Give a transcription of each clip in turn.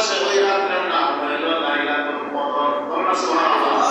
সে ওই রাত্রের নাম হইল লাইলাতুল কদর বলনা সুবহানাল্লাহ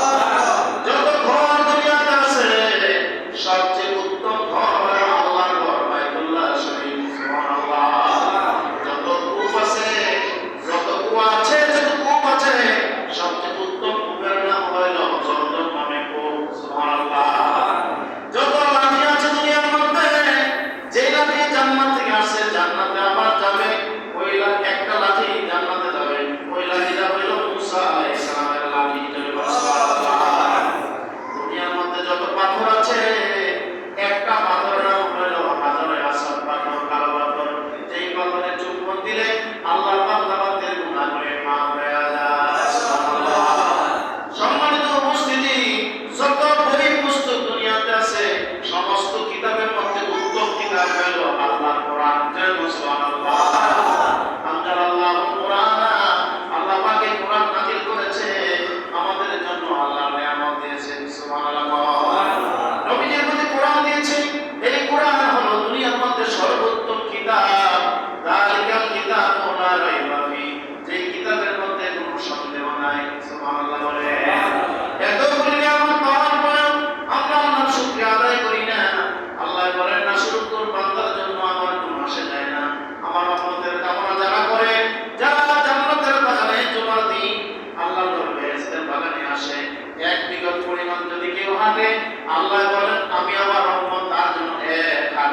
আল্লাহ বলেন আমি আমার রহমত তার জন্য এক হাত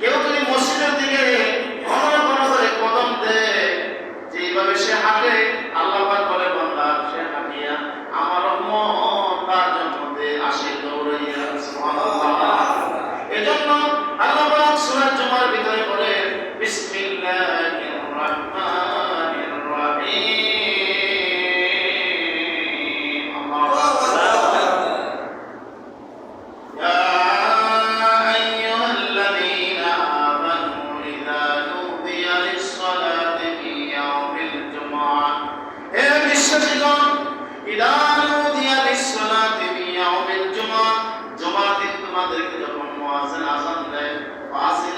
কেউ যদি মসজিদের দিকে Mas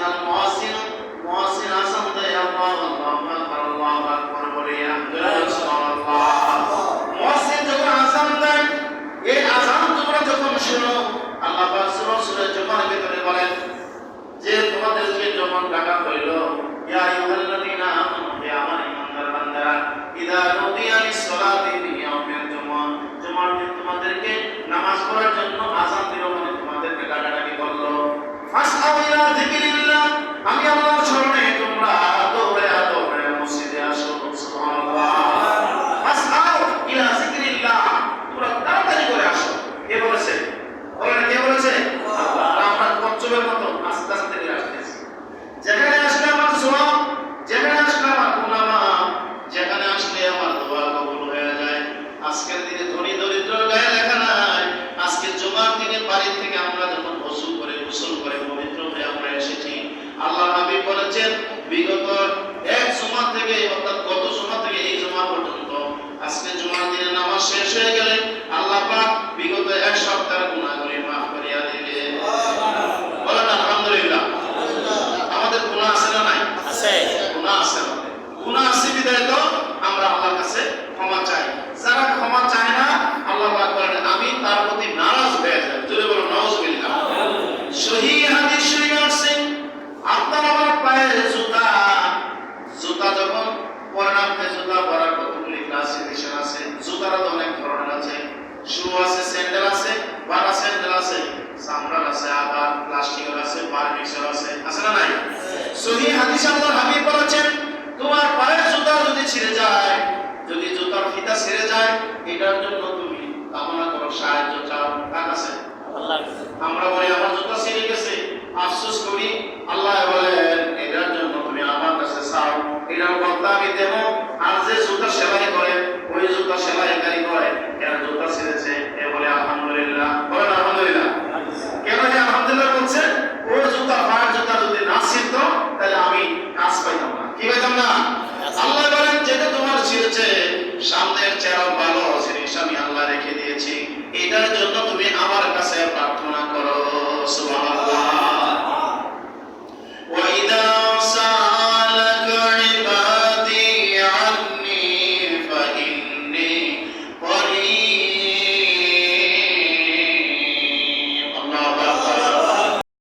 করেছেন বিগত এক জমা থেকে অর্থাৎ গত জমা থেকে এই জমা পর্যন্ত। আজকে জুমার দিনে নামাজ শেষ হয়ে গেলে আল্লাহ পাক বিগত এক সপ্তাহ গুণাগুলি মাফ করিয়া দিলে বলেন আলহামদুলিল্লাহ। আমাদের গুণা আছে না নাই? আছে। গুণা আছে। গুণা আছে বিদায় তো আমরা আল্লাহর কাছে ক্ষমা চাই। যারা ক্ষমা চায় না আল্লাহ পাক বলেন আমি তার প্রতি আল্লাহর হাবিব বলেছেন তোমার পায়ের জুতা যদি ছিঁড়ে যায় যদি জুতার ফিতা ছিঁড়ে যায় এটার জন্য তুমি কামনা করো সাহায্য চাও। কার কাছে? আমরা বলি আমার জুতা ছিঁড়ে গেছে। আফসোস করি আল্লাহ বলে এটার জন্য তুমি আমার কাছে চাও। এটার বদলা আমি দেবো আর যে